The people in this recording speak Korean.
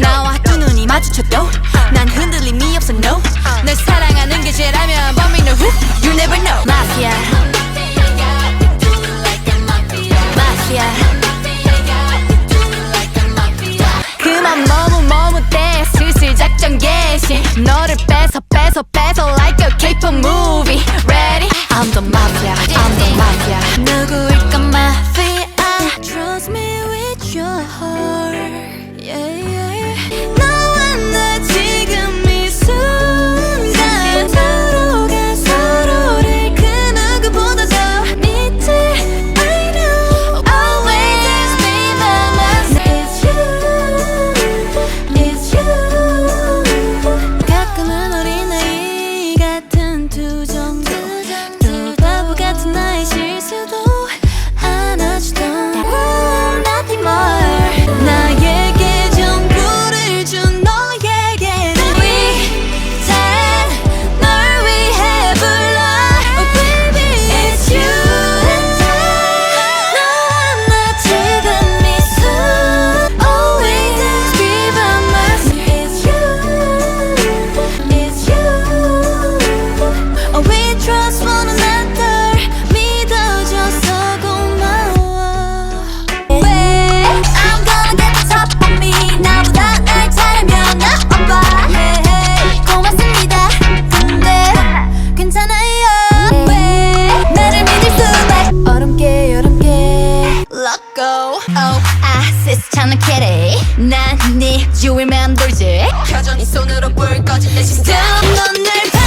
나와 두 눈이 마주쳤죠? 난 흔들림이 없어 no. 날 사랑하는 게 죄라면 get 난네 유일만 돌지. 켜져 네 손으로 불 꺼진 내 시스템. 넌날